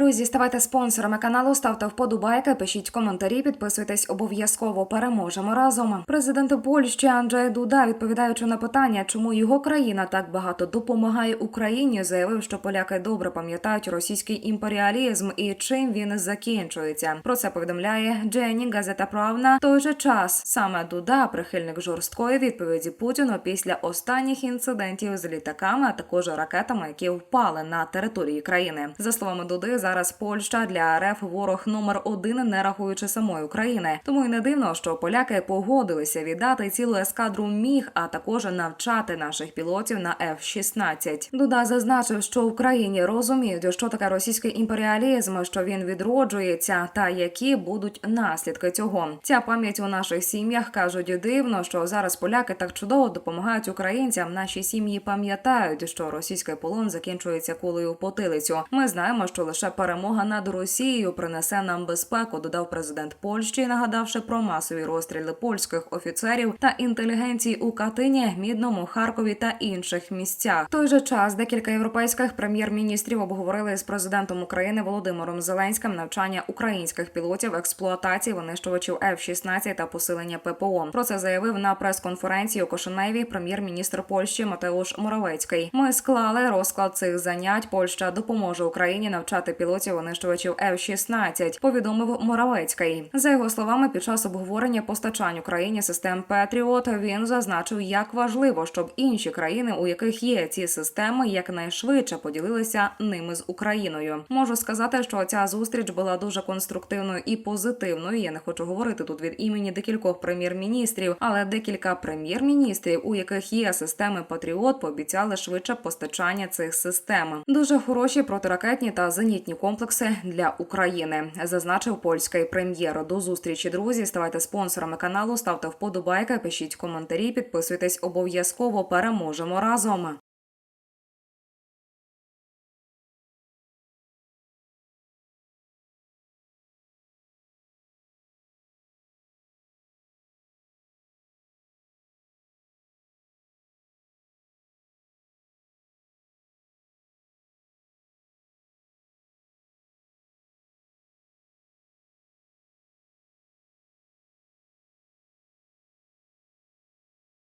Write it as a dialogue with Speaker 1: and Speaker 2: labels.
Speaker 1: Друзі, ставайте спонсорами каналу, ставте вподобайки, пишіть коментарі, підписуйтесь обов'язково. Переможемо разом. Президент Польщі Анджей Дуда, відповідаючи на питання, чому його країна так багато допомагає Україні, заявив, що поляки добре пам'ятають російський імперіалізм і чим він закінчується. Про це повідомляє Дженні Газета Правна. Той же час саме Дуда, прихильник жорсткої відповіді Путіну після останніх інцидентів з літаками, а також ракетами, які впали на території країни. За словами Дуди, зараз Польща для РФ ворог номер один, не рахуючи самої України. Тому й не дивно, що поляки погодилися віддати цілу ескадру міг, а також навчати наших пілотів на F-16. Дуда зазначив, що в Україні розуміють, що таке російський імперіалізм, що він відроджується, та які будуть наслідки цього. Ця пам'ять у наших сім'ях кажуть дивно, що зараз поляки так чудово допомагають українцям. Наші сім'ї пам'ятають, що російський полон закінчується кулею в потилицю. Ми знаємо, що лише перемога над Росією принесе нам безпеку, додав президент Польщі, нагадавши про масові розстріли польських офіцерів та інтелігенції у Катині, Мідному, Харкові та інших місцях. В той же час декілька європейських прем'єр-міністрів обговорили з президентом України Володимиром Зеленським навчання українських пілотів, експлуатації винищувачів F-16 та посилення ППО. Про це заявив на прес-конференції у Кошеневі прем'єр-міністр Польщі Матеуш Моровецький. Ми склали розклад цих занять. Польща допоможе Україні навчати пілотів винищувачів F-16, повідомив Моровецький. За його словами, під час обговорення постачань Україні систем Петріот він зазначив, як важливо, щоб інші країни, у яких є ці системи, якнайшвидше поділилися ними з Україною. Можу сказати, що ця зустріч була дуже конструктивною і позитивною. Я не хочу говорити тут від імені декількох прем'єр-міністрів, але декілька прем'єр-міністрів, у яких є системи Патріот, пообіцяли швидше постачання цих систем. Дуже хороші протиракетні та зенітні комплекси для України, зазначив польський прем'єр. До зустрічі, друзі. Ставайте спонсорами каналу, ставте вподобайки, пишіть коментарі, підписуйтесь обов'язково. Переможемо разом.